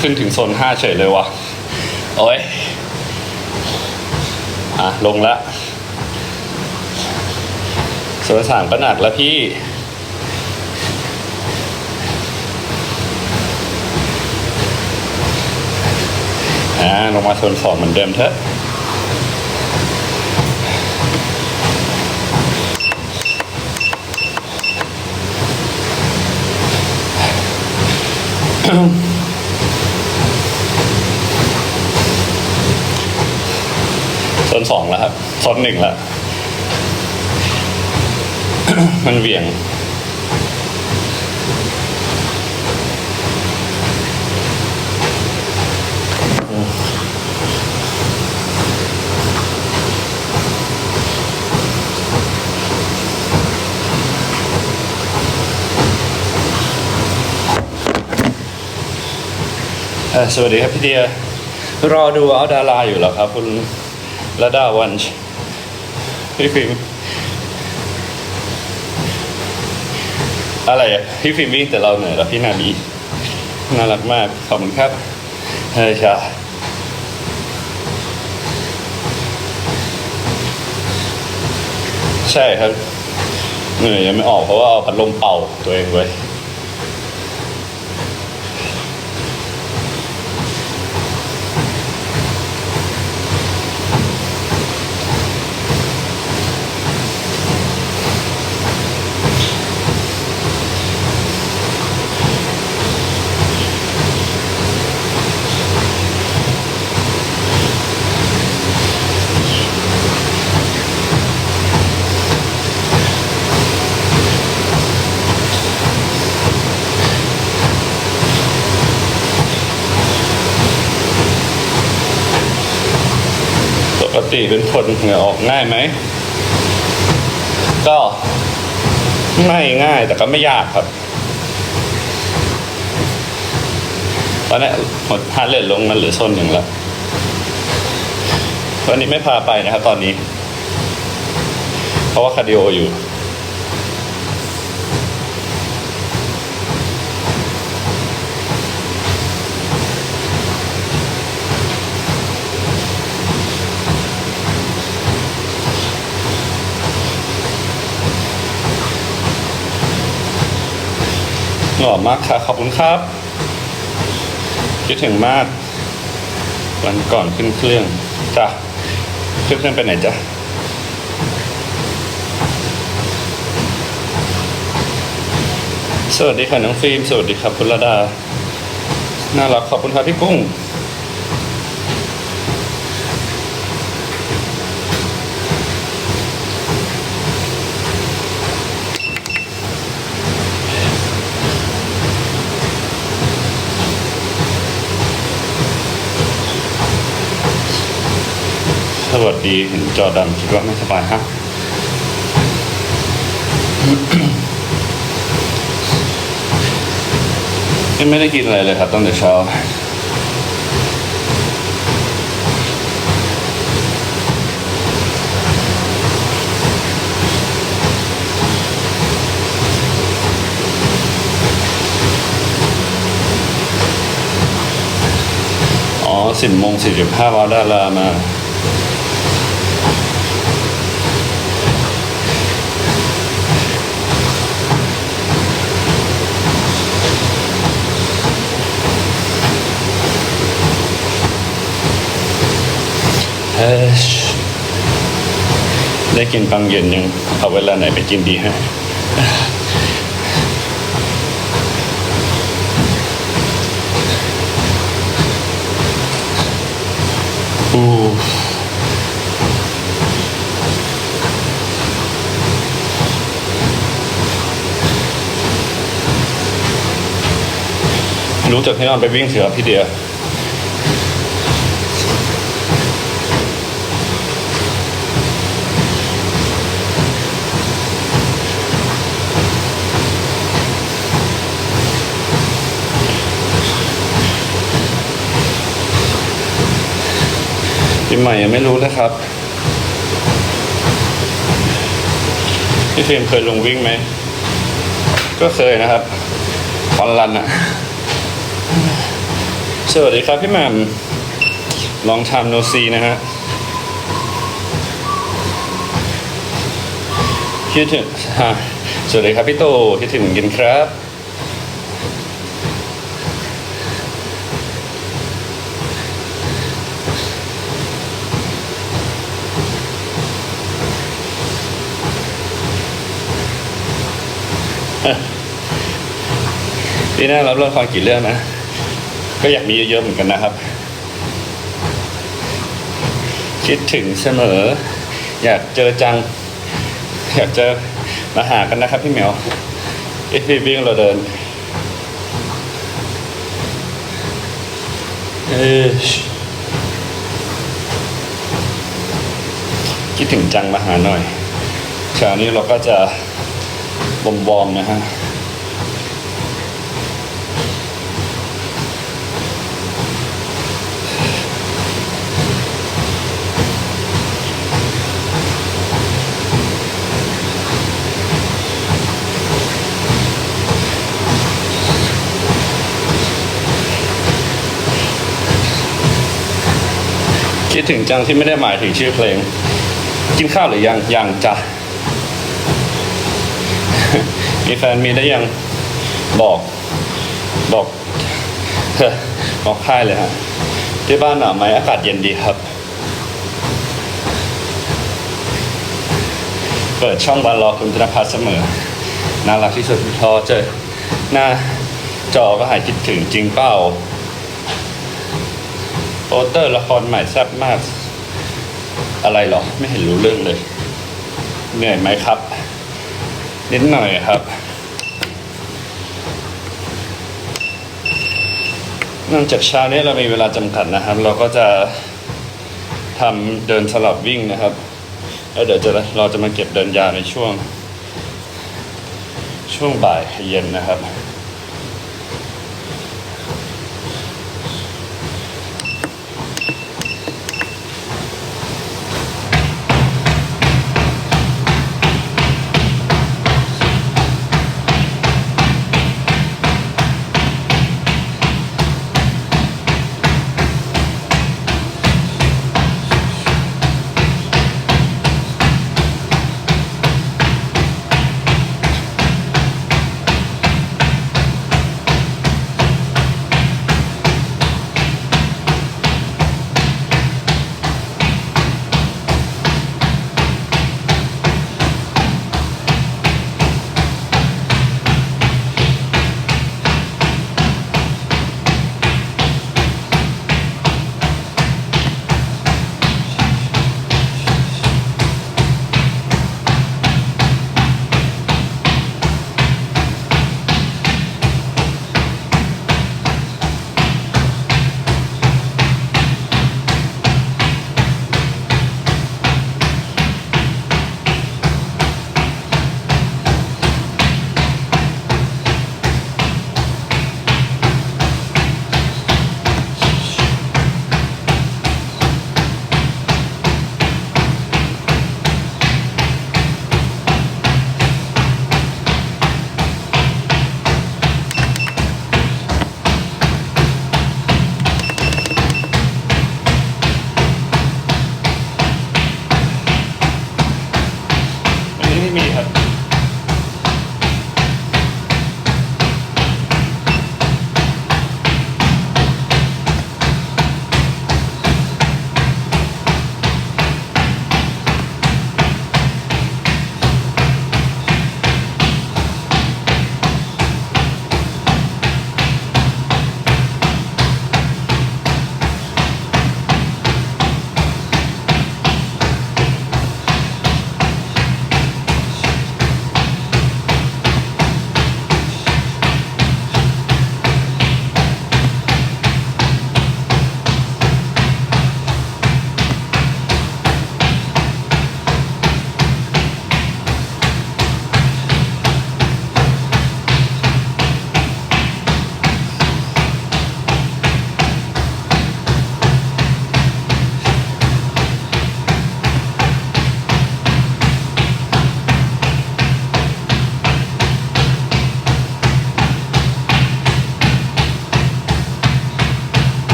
ขึ้นถึงโซนห้าเฉยเลยวะโอ้ยอะ ลงละโซนสามก็หนักแล้วพี่ อ่า ลงมาโซนสองเหมือนเดิมเถอะโซนสองแล้วครับโซน หนึ่งแล้วมันเหวี่ยง สวัสดีครับพี่เดีย รอดูเอาดาราอยู่แล้วครับ คุณระดาวันช พี่ฟิล์มอะไรอะพี่ฟิล์มวิ่งแต่เราเหนื่อยแล้วพี่นาดีน่ารักมาก ขอบคุณครับเฮ้ยชาใช่ครับเหนื่อยยังไม่ออกเพราะว่าเอาพัดลมเป่าตัวเองไว้ ติเป็นคนเหงื่อออกง่ายไหม ก็ไม่ง่ายแต่ก็ไม่ยากครับ ตอนนี้หดฮาร์ดเรทลงมันเหลือโซนหนึ่งแล้ววันนี้ไม่พาไปนะครับตอนนี้ เพราะว่าคาร์ดิโออยู่ หล่อมากค่ะ ขอบคุณครับ คิดถึงมาก วันก่อนขึ้นเครื่องจ้ะขึ้นเครื่องไปไหนจ้ะสวัสดีค่ะน้องฟิล์มสวัสดีครับคุณระดา น่ารักขอบคุณครับพี่กุ้ง วัสดีเห็นจอดำคิดว่าไม่สบายฮะยังไม่ได้กินอะไรเลยครับตั้งแต่เช้าอ๋อสิบโมงสี่สิบห้าวาไดารามา เฮ้ยได้กินปังเย็นยัง เอาเวลาไหนไปกินดีฮะอู้รู้จักให้นอนไปวิ่งเถอพี่เดีย ปีใหม่ยังไม่รู้นะครับพี่ฟิล์มเคยลงวิ่งไหม ก็เคยนะครับออนลันอะสวัสดีครับพี่แมมลองทำโนซีนะฮะคิดถึงสวัสดีครับพี่โตคิดถึงเหมือนกันครับ ปีหน้ารับละครกี่เรื่องนะ ก็อยากมีเยอะๆเหมือนกันนะครับ คิดถึงเสมอ อยากเจอจัง อยากเจอมาหากันนะครับพี่เหมียวเอฟวิ่งเราเดินเออคิดถึงจังมาหาหน่อยเช้านี้เราก็จะ บอมบอมๆนะฮะคิดถึงจังที่ไม่ได้หมายถึงชื่อเพลง กินข้าวหรือยังยังจ้ะ มีแฟนมีได้ยังบอกบอกบอกค่ายเลยฮะที่บ้านหนาวไหมอากาศเย็นดีครับ เปิดช่องวันรอคุณธนพัฒน์เสมอน่ารักที่สุดพอเจอหน้าจอก็หายคิดถึงจริงเปล่าโปสเตอร์ละครใหม่แซ่บมาก อะไรหรอ ไม่เห็นรู้เรื่องเลย เหนื่อยไหมครับ นิดหน่อยครับ เนื่องจากเช้านี้เรามีเวลาจำกัดนะครับ เราก็จะทำเดินสลับวิ่งนะครับ แล้วเดี๋ยวจะเราจะมาเก็บเดินยาวในช่วง ช่วงบ่ายเย็นนะครับ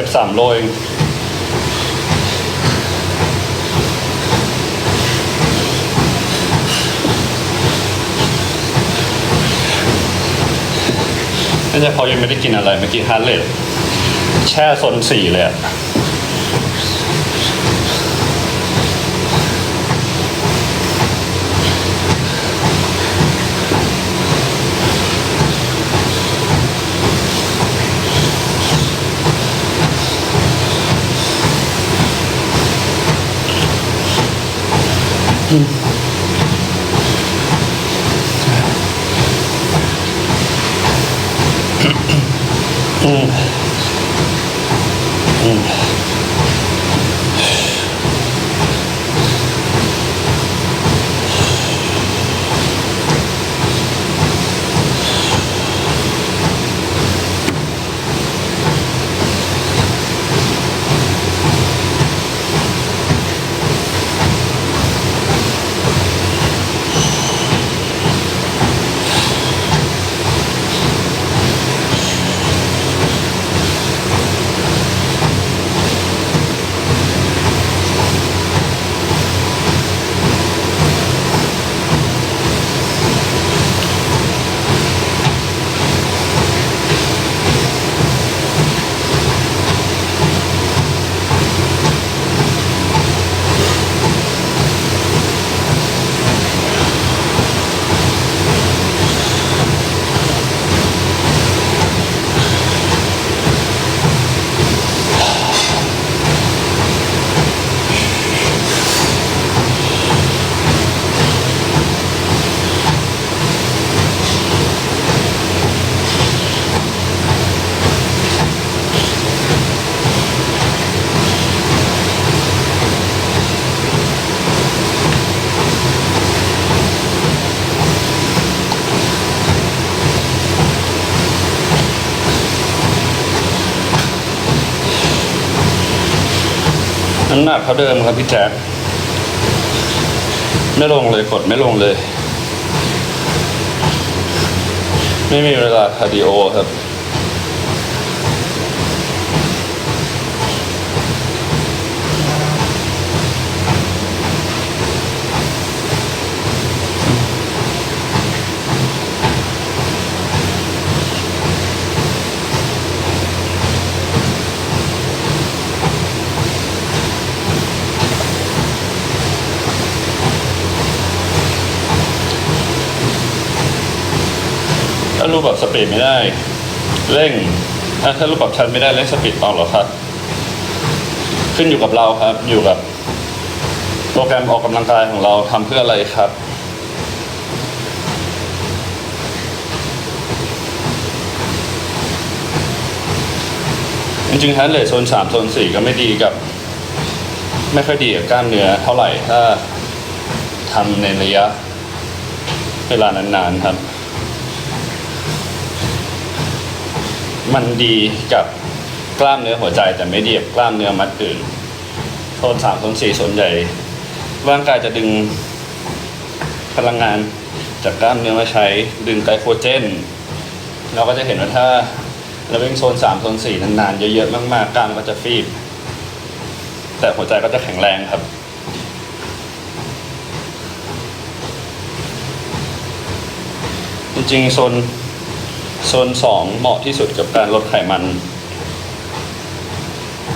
กือบสามโลเองน่าจะเพราะยังไม่ได้กินอะไรเมื่อกี้ฮาร์ดเลดแช่โซนสี่เลยอะ อืมอืำหนักเขาเดิมครับพี่แจ๊คไม่ลงเลยกดไม่ลงเลย ไม่มีเวลาคาร์ดิโอครับ รูปแบบสปีดไม่ได้ เร่ง ถ้าถ้ารูปแบบชันไม่ได้เร่งสปีดเอาเหรอครับ ขึ้นอยู่กับเราครับ อยู่กับ โปรแกรมออกกำลังกายของเราทำเพื่ออะไรครับจริงๆฮาร์ดเรทโซนสามโซนสี่ก็ไม่ดีกับ ไม่ค่อยดีกับกล้ามเนื้อเท่าไหร่ถ้าทำในระยะเวลานานๆครับ มันดีกับกล้ามเนื้อหัวใจแต่ไม่ดีกับกล้ามเนื้อมัดอื่นโซนสามโซนสี่ส่วนใหญ่ร่างกายจะดึงพลังงานจากกล้ามเนื้อมาใช้ดึงไกลโคเจน เราก็จะเห็นว่าถ้าเราวิ่งโซนสามโซนสี่นานๆ เยอะๆ มากๆกล้ามก็จะฟีบ แต่หัวใจก็จะแข็งแรงครับ จริงๆ โซน โซนสองเหมาะที่สุดกับการลดไขมัน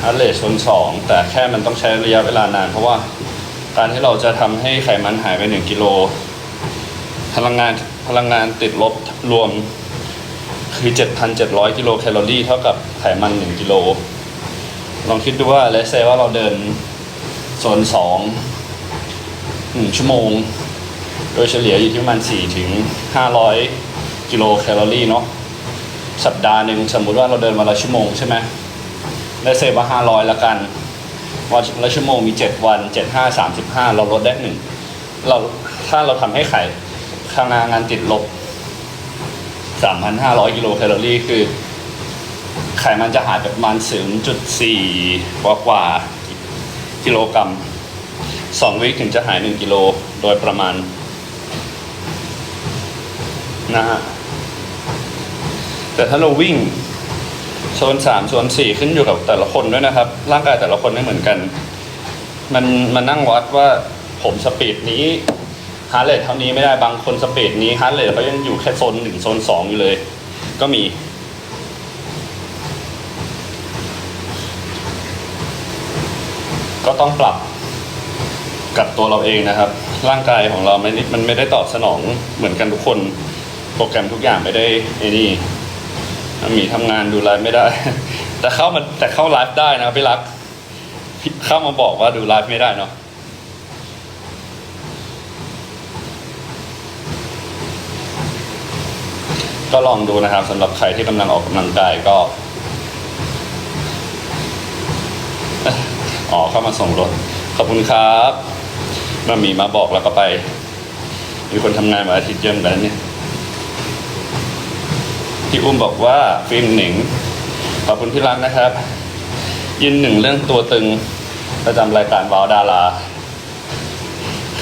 ฮาร์ดเรทโซนสองแต่แค่มันต้องใช้ระยะเวลานาน เพราะว่าการที่เราจะทำให้ไขมันหายไปหนึ่งกิโล พลังงานพลังงานติดลบรวมคือ 7,700 กิโลแคลอรี่ เท่ากับไขมัน 1 กิโล ลองคิดดูว่าเลเซว่าเราเดินโซนสองหนึ่งชั่วโมง โดยเฉลี่ยอยู่ที่ประมาณ4ถึง500 กิโลแคลอรี่เนาะ สัปดาห์หนึ่งสมมุติว่าเราเดินวันละชั่วโมงใช่ไหมได้เซฟว่า500ละกันวันละชั่วโมงมี7วัน7 5 35เราลดได้หนึ่งเราถ้าเราทำให้ไข่พลังงานติดลบ3,500กิโลแคลอรี่คือ ไขมันจะหายไปประมาณ0.4กว่ากว่ากิโลกรัมสองวิถึงจะหาย1กิโลโดยประมาณนะฮะ แต่ถ้าเราวิ่งโซนสามโซนสี่ขึ้นอยู่กับแต่ละคนด้วยนะครับ ร่างกายแต่ละคนไม่เหมือนกัน มันมันนั่งวัดว่าผมสปีดนี้ฮาร์เรทเท่านี้ไม่ได้บางคนสปีดนี้ฮาร์เรทเขายังอยู่แค่โซนหนึ่งโซนสองอยู่เลย ก็มีก็ต้องปรับกับตัวเราเองนะครับ ร่างกายของเราไม่ได้มันไม่ได้ตอบสนองเหมือนกันทุกคน โปรแกรมทุกอย่างไม่ได้ไอ้นี่ มีทำงานดูไลฟ์ไม่ได้ แต่เข้ามาแต่เข้าไลฟ์ได้นะพี่รัก เข้ามาบอกว่าดูไลฟ์ไม่ได้เนาะก็ลองดูนะครับสำหรับใครที่กำลังออกกำลังกายก็ อ๋อเข้ามาส่งรถ ขอบคุณครับมามีมาบอกแล้วก็ไป มีคนทำงานมาอาทิตย์เยอะเหมือนกันนะเนี่ย พี่อุ้มบอกว่าฟิล์มหนิงขอบคุณที่รักนะครับ ยินหนึ่งเรื่องตัวตึงประจำรายการวาวดารา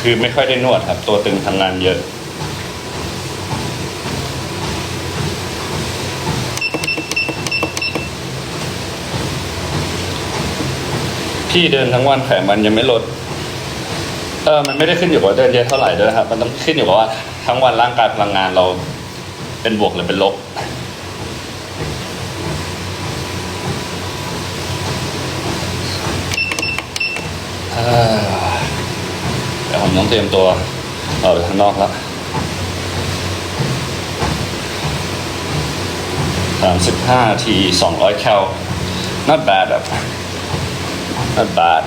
คือไม่ค่อยได้นวดครับ ตัวตึงทำงานเยอะ พี่เดินทั้งวันไขมันยังไม่ลดเออมันไม่ได้ขึ้นอยู่กับเดินเยอะเท่าไหร่ด้วยนะครับ มันต้องขึ้นอยู่กับว่าทั้งวันร่างกายพลังงานเราเป็นบวกหรือเป็นลบ เอ่อเดี๋ยว ผมต้องเตรียมตัวออกไปข้างนอกแล้วสามสิบห้าทีสองร้อยแคล not bad แบบ not bad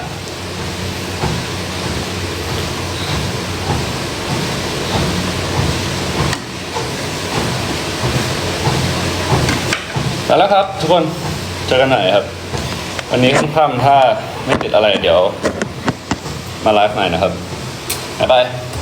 ไปแล้วครับ ทุกคนเจอกันไหนครับ วันนี้ค่ำๆถ้าไม่ติดอะไรเดี๋ยว มาไลฟ์ใหม่นะครับ บ๊ายบาย